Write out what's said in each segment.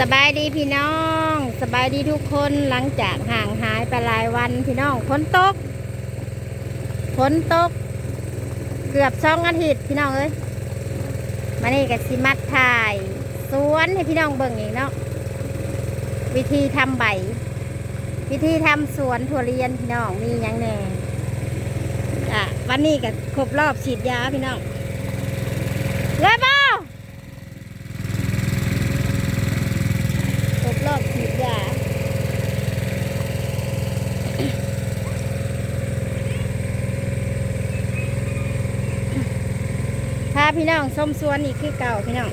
สบายดีพี่น้อง สบายดีทุกคนหลังจากห่างหายไปหลายวันพี่น้องฝนตกฝนตก เกือบสองอาทิตย์พี่น้องเอ้ยมานี่กับสิมัดถ่ายสวนให้พี่น้องเบิ่งอีกเนาะวิธีทำใบ วิธีทำสวนถั่วเรียนพี่น้องมีหยังแน่อะวันนี้ก็ครบรอบฉีดยาพี่น้องเลยเปล่า ครบรอบฉีดยา พี่น้องส้มสวนอีกคือเก่าพี่น้อง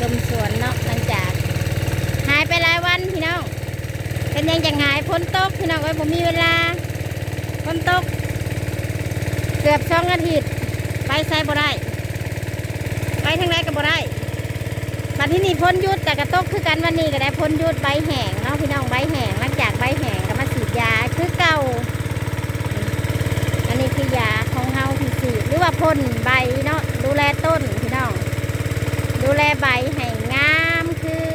ส้มสวนเนาะหลังจาก หายไปหลายวันพี่น้องเป็นยังจะหายพ้นตกพี่น้องเอ้ผมมีเวลาพ้นตก เกือบสองอาทิตย์ไปใส่บ่ได้ไปทางไหนก็บ่ได้มาที่นี่พ้นยุดแต่กระตกคือกันวันนี้ก็ได้พ้นยุดใบแห้งเนาะพี่น้องใบแห้งหลังจากใบแห้งก็มาฉีดยาคือเก่า คือยาของเฮาที่ฉีดหรือว่าพ่นใบเนาะดูแลต้นพี่น้องดูแลใบให้งามคือ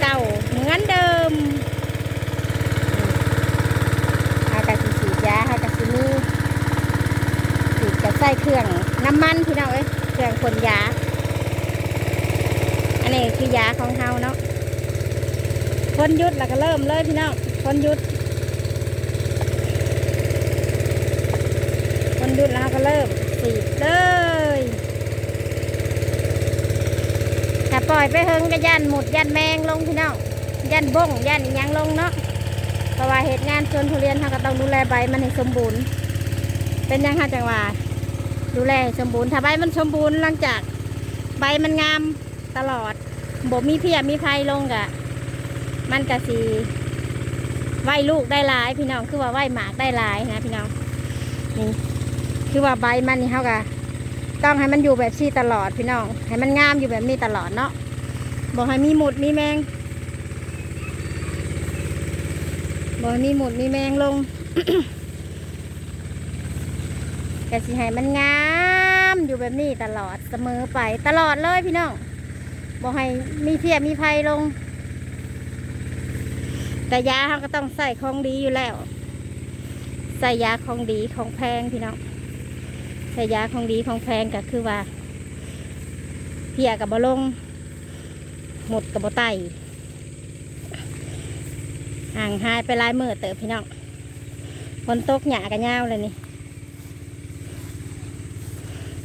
เก่าเหมือนเดิมเฮากะสิฉีดยาเฮากะสิมีฉีดกับใส่เครื่องน้ำมันพี่น้องเอ้ยเครื่องพ่นยา อันนี้คือยาของเฮาเนาะพ่นหยุดแล้วก็เริ่มเลยพี่น้องพ่นหยุดุดแล้วก็เริ่มสีดเลยถ้าปล่อยไปเฮิงก็ยันหมุดยันแมงลงพี่น้องยันบ้งยันยังลงเนาะเพราะว่าเหตุงานสวนทุเรียนเขาก็ต้องดูแลใบมันให้สมบูรณ์ เป็นยังไงจังหวะดูแลสมบูรณ์ถ้าใบมันสมบูรณ์หลังจากใบมันงามตลอดบ่มีเพียมีไฟลงกะ มันกะสีไหวลูกได้หลาย พี่น้องคือว่าไหวหมากได้หลายนะพี่น้องนี่ คือว่าใบมันนี่เขากะต้องให้มันอยู่แบบชีตลอดพี่น้อง ให้มันงามอยู่แบบนี้ตลอดเนาะบอกให้มีหมุดมีแมงบอกมีหมุดมีแมงลงกสิให้มันงามอยู่แบบนี้ตลอดเสมอไปตลอดเลยพี่น้องบอกให้มีเพียมีภัยลง แต่ยาเขาก็ต้องใส่ของดีอยู่แล้ว ใส่ยาของดีของแพงพี่น้อง ส่ยาของดีของแพงก็คือว่าเพียกับบลง หมดกับบไตห่างหายไปลายมือเติบพี่น้องฝนตกหยากันยาวเลยนี่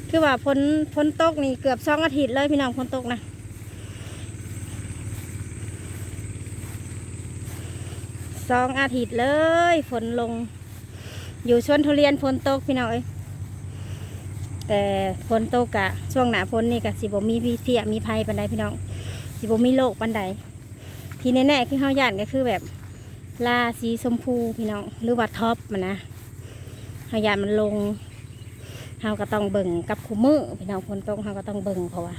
คือว่าฝนฝนตกนี่เกือบสองอาทิตย์เลยพี่น้องฝนตกนะสองอาทิตย์เลยฝนลง อยู่ชวนทุเรียนฝนตกพี่น้องเอ้ย แต่ฝนตกะช่วงหนาฝนนี่กะสิบมีพี่เพียมีภัยปันใดพี่น้อง สิบมีโรคปันใดที่แน่ๆคือเฮาย่านก็คือแบบลาสีชมพูพี่น้องหรือว่าท็อปมันนะเฮาย่านมันลงเฮาก็ต้องเบิ่งกับคู่มือพี่น้องฝนตกเฮาก็ต้องเบิ่งเพราะว่า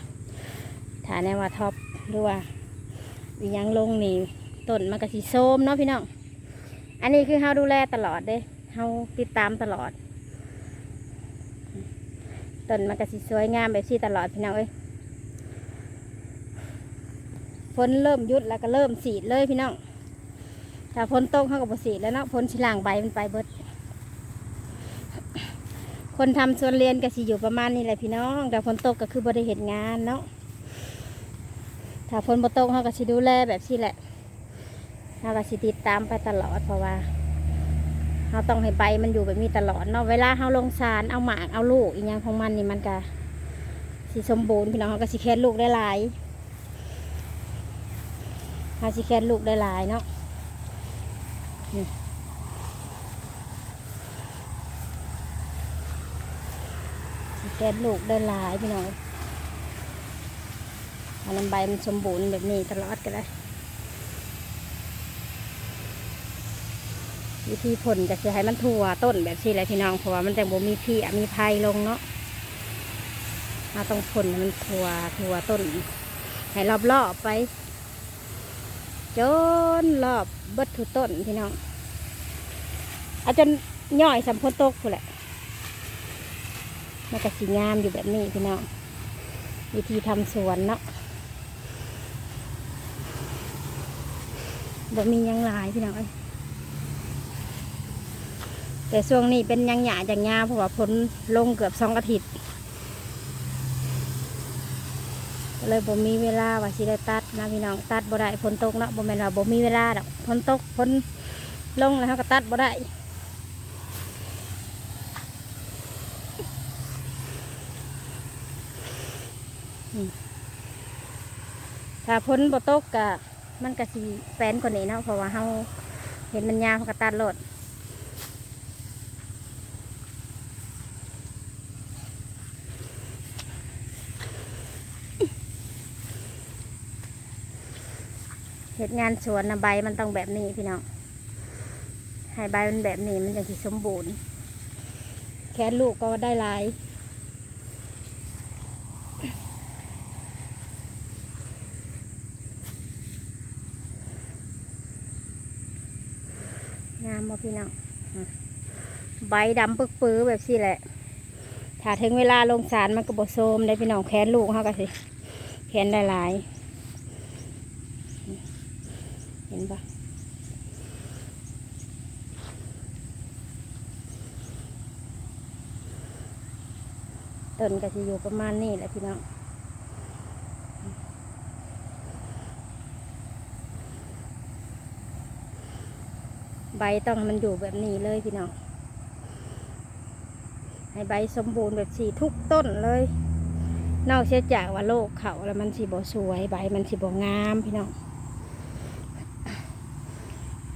ถ้าแน่ว่าท็อปหรือว่าอียังลงนี่ต้นมันก็สิโซมเนาะพี่น้อง อันนี้คือเฮาดูแลตลอดเด้เฮาติดตามตลอด ต้นมันก็สิสวยงามแบบที่ตลอดพี่น้องเอ้ยฝนเริ่มยุดแล้วก็เริ่มสีดเลยพี่น้องถ้าฝนตกเขาก็บ่สีดแล้วเนาะฝนชิล่างใบมันไปเบิด คนทำสวนเรียนก็สิอยู่ประมาณนี้แหละพี่น้องแต่ฝนตกก็คือบ่ได้เห็นงานเนาะถ้าฝนบ่ตกเขาก็สิดูแลแบบที่แหละเขาก็สิติดตามไปตลอดเพราะว่า เราต้องให้ใบมันอยู่แบบนี้ตลอดเนาะเวลาเราลงสารเอาหมากเอาลูกอีกอย่างของมันนี่มันก็สิสมบูรณ์พี่น้องเขาก็สิแค่ลูกได้หลายเขาสิแค่ลูกได้หลายเนาะสิแค่ลูกได้หลายพี่น้องอันนั้นใบมันสมบูรณ์แบบนี้ตลอดก็ได้ วิธีผลจะคือให้มันทั่วต้นแบบนี้แหละพี่น้องเพราะว่ามันแต่บ่มีพี่มีภัยลงเนาะเราต้องผลมันทั่วทั่วต้น ให้รอบรอบๆไป จนรอบบิดทุต้นพี่น้องเอาจนย่อยสัมพนตกผู้นแหละมันก็สีงามอยู่แบบนี้พี่น้องวิธีทำสวนเนาะบ่มียังลายพี่น้องเอ้ย แต่ช่วงนี้เป็นยังหยาจังงาเพราะว่าฝนลงเกือบสองอาทิตย์ก็เลยบ่มีเวลาว่าสิได้ตัดนะพี่น้องตัดบ่ได้ฝนตกเนาะบ่แม่นว่าบ่มีเวลาดอกฝนตกฝนลงแล้วเราก็ตัดบ่ได้ถ้าพ้นบ่ตกกะมันก็สิแฟนกว่านี้เนาะเพราะว่าเฮาเห็นมันยาวเขาก็ตัดโลด เห็ดงานสวนนะใบมันต้องแบบนี้พี่น้องให้ใบมันแบบนี้มันจะสิสมบูรณ์ แค่ลูกก็ได้หลายงามบ่พี่น้องใบดำปึกปื้อแบบนี้แหละ ถ้าถึงเวลาลงสารมันก็บโซมได้พี่น้องแขนลูกเขาก็สิแขนได้หลายเห็นปะต้นก็จะอยู่ประมาณนี้แหละพี่น้องใบต้องมันอยู่แบบนี้เลยพี่น้อง ให้ใบสมบูรณ์แบบสีทุกต้นเลย นอกเสียจากว่าโรคเขาแล้วมันสีบสวยใบมันสีบงามพี่น้อง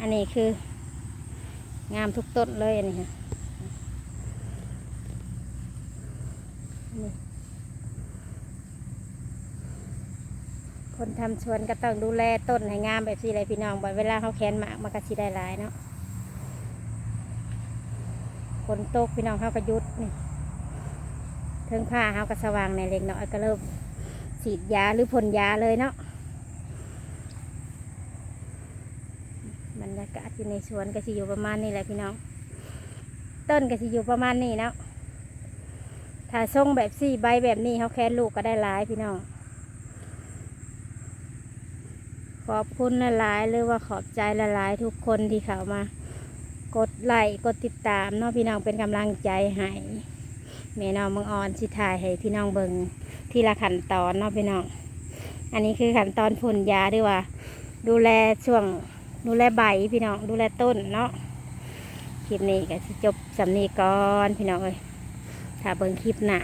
อันนี้คืองามทุกต้นเลยอันนี้ค่ะนี่คนทำสวนก็ต้องดูแลต้นให้งามแบบสีอะไรพี่น้องบ่เวลาเขาแค้นหมากมันก็สีได้หลายเนาะฝนตกพี่น้องเขาก็ยุดนี่เทิงผ้าเขาก็สว่างในเล็กน้อยก็เริ่มฉีดยาหรือพ่นยาเลยเนาะ บรรยากาศอยู่ในสวนก็สิอยู่ประมาณนี้แหละพี่น้อง ต้นก็สิอยู่ประมาณนี้เนาะถ้าทรงแบบสี่ใบแบบนี้เขาแค่ลูกก็ได้หลายพี่น้อง ขอบคุณละลายหรือว่าขอบใจละลายทุกคนที่เข้ามา กดไลค์กดติดตามเนาะพี่น้องเป็นกำลังใจให้แม่น้องมังออนสิถ่ายให้พี่น้องเบิงทีละขั้นตอนเนาะพี่น้อง อันนี้คือขั้นตอนพ่นยาด้วยว่า ดูแลช่วง ดูแลใบพี่น้องดูแลต้นเนาะคลิปนี้ก็จบสำนีก่อนพี่น้องเอ้ยถ้าเบิ่งคลิปหนา